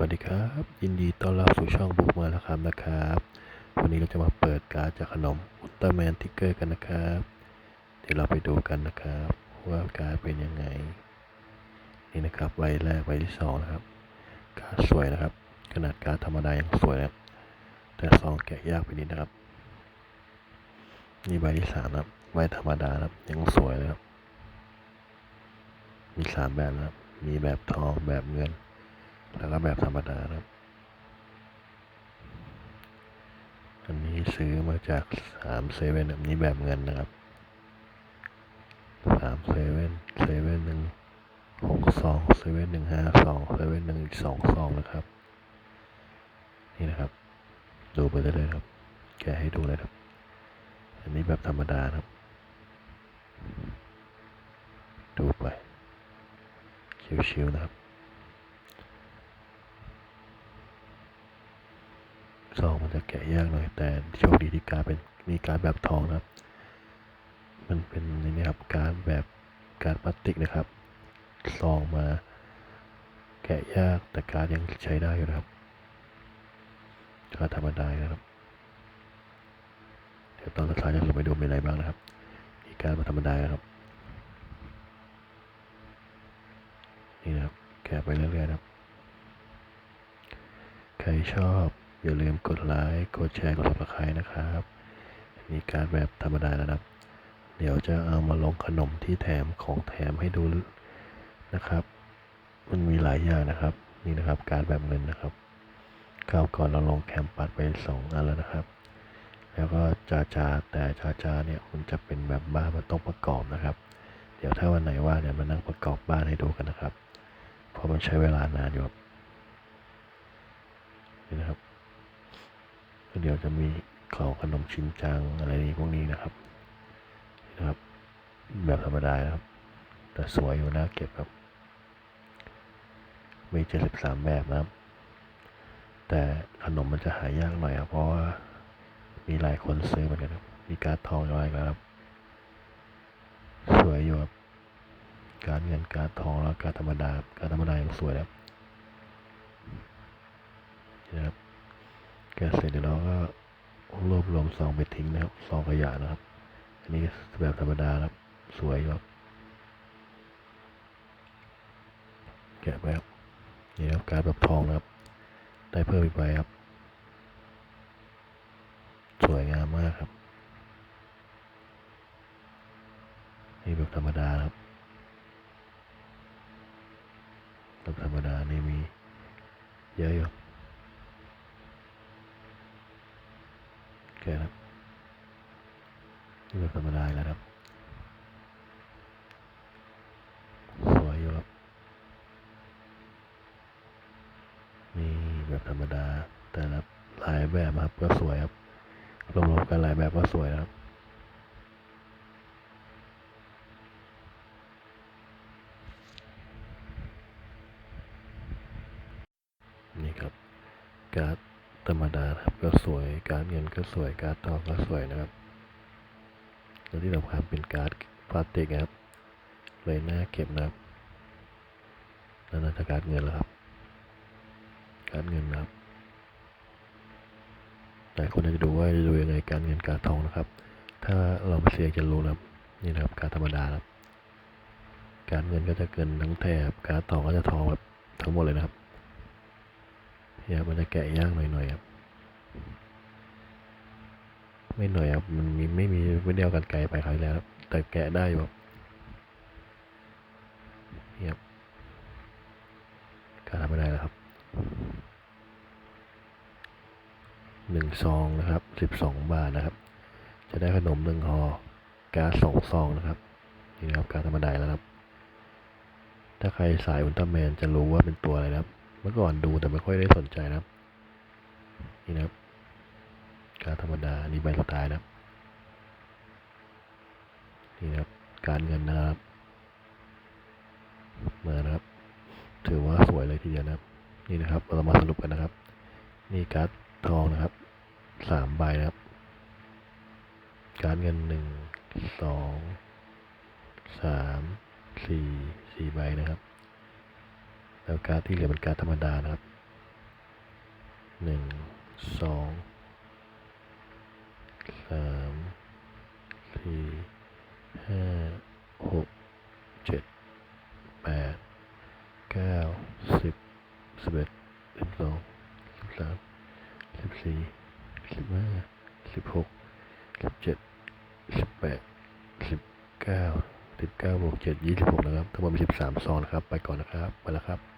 วัสดีครับ ยินดีต้อนรับสู่ช่องบุ๊กมาแล้วครับนะครับ วันนี้เราจะมาเปิดการ์ดจากขนมอุลตร้าแมนทิกเกอร์กันนะครับ เดี๋ยวเราไปดูกันนะครับ ว่าการ์ดเป็นยังไง นี่นะครับใบแรกใบที่สองนะครับ การ์ดสวยนะครับ ขนาดการ์ดธรรมดายังสวยนะครับแต่ซองแกะยากไปนิดนะครับ นี่ใบที่สามนะครับใบธรรมดานะครับยังสวยเลยครับมีสามแบบนะครับมีแบบทองแบบเงิน แล้วก็แบบธรรมดานะครับ อันนี้ซื้อมาจากสามเซเว่นแบบนี้แบบเงินนะครับสามเซเว่นเซเว่นหนึ่งหกสองเซเว่นหนึ่งห้าสองเซเว่นหนึ่งอีกสองซองนะครับ นี่นะครับ ดูไปได้เลยครับ แกให้ดูเลยครับ อันนี้แบบธรรมดานะครับ ดูไป ชิวๆนะครับ ซองมันจะแกะยากหน่อยแต่โชคดีที่การเป็นมีการแบบทองนะครับ มันเป็นนี่นะครับการแบบการพลาสติกนะครับซองมา แกะยากแต่การยังใช้ได้อยู่นะครับการธรรมดานะครับ เดี๋ยวตอนสุดท้ายจะลงไปดูมีอะไรบ้างนะครับมีการดแบบธรรมดานะครับ นี่นะครับ แกะไปเรื่อยๆนะครับ ใครชอบ อย่าลืมกดไลค์กดแชร์กด subscribe นะครับมีการแบบธรรมดานะครับ เดี๋ยวจะเอามาลงขนมที่แถมของแถมให้ดูนะครับ มันมีหลายอย่างนะครับ นี่นะครับการแบบเงินนะครับคราวก่อนเราลงแคมปัสไปสองอันแล้วนะครับ แล้วก็จาจาแต่จาจาเนี่ยมันจะเป็นแบบบ้านมันต้องประกอบนะครับ เดี๋ยวถ้าวันไหนว่าเนี่ยมานั่งประกอบบ้านให้ดูกันนะครับ เพราะมันใช้เวลานานอยู่นี่นะครับ เดี๋ยวจะมีขอขนมชินจังอะไรนี้พวกนี้นะครับนะครับ แบบธรรมดาครับ แต่สวยอยู่น่าเก็บครับ มีเจ็ดสิบสามแบบนะครับ แต่ขนมมันจะหายากหน่อยครับ เพราะว่ามีหลายคนซื้อเหมือนกันครับ มีการทองอะไรแล้วครับ สวยอยู่ครับ การเงินการทองแล้วการธรรมดา การธรรมดายังสวยครับนะครับ แกะเสร็จเดี๋ยวเราก็รวบรวมซองไปทิ้งนะครับซองขยะนะครับ อันนี้แบบธรรมดาครับ สวยครับ แกะไปครับนี่ครับการดแบบทองนะครับ ได้เพิ่มอีกใบครับ สวยงามมากครับ นี่แบบธรรมดาครับแบบธรรมดานี่มีเยอะอยู่โอ เคครับนี่แบบธรรมดาแล้วครับสวยอยู่ครับนี่แบบธรรมดา แต่ละหลายแบบครับก็สวยครับรวมๆกันหลายแบบก็สวยครับนี่ครับการ์ด ธรรมดาครับก็สวยการเงินก็สวยการทองก็สวยนะครับแล้วที่สำคัญเป็นการ์ดพลาสติกครับเลยน่าเก็บนะครับนั่นนะการเงินแล้วครับ การเงินนะครับหลายคนอาจจะดูว่าจะดูยังไงการเงินการทองนะครับ ถ้าเราไม่เสียจะรู้นะครับนี่นะครับการธรรมดาครับ การเงินก็จะเกินทั้งแถบการทองก็จะทองแบบทั้งหมดเลยนะครับ เนี่ยมันจะแกะยากหน่อยๆครับไม่หน่อยครับมันมีไม่มีไม่เดียวกันไกลไปคราวแล้ว แต่แกะได้อยู่ครับเนี่ยการทำไม่ได้แล้วครับหนึ่งซองนะครับสิบสองบาทนะครับ จะได้ขนมหนึ่งห่อการสองซองนะครับนี่นะครับการธรรมดาแล้วครับ ถ้าใครสายอุลตร้าแมนจะรู้ว่าเป็นตัวอะไรนะครับ มื่อก่อนดูแต่ไม่ค่อยได้สนใจนะครับนี่นะการธรรมดานี่ใบสุดท้ายนะนี่นะครับ การเงินนะครับมานะครับ ถือว่าสวยเลยทีเดียวนะครับ นี่นะครับ เรามาสรุปกันนะครับ นี่การ์ดทองนะครับสามใบนะครับ การเงินหนึ่งสองสามสี่สี่ใบนะครับ แล้วการดที่เหลือเป็นการดธรรมดานะครับหนึ่งสองสามสี่ห้าหกเจ็ดแปดเก้าสิบสิบเอ็ดสิบสองสิบสามสิบสี่สิบห้าสิบหกสิบเจ็ดสิบแปดสิบเก้าสิบเก้าบวกเจ็ดยี่สิบหกนะครับทั้งหมดมีสิบสามซองนะครับ ไปก่อนนะครับ ไปแล้วครับ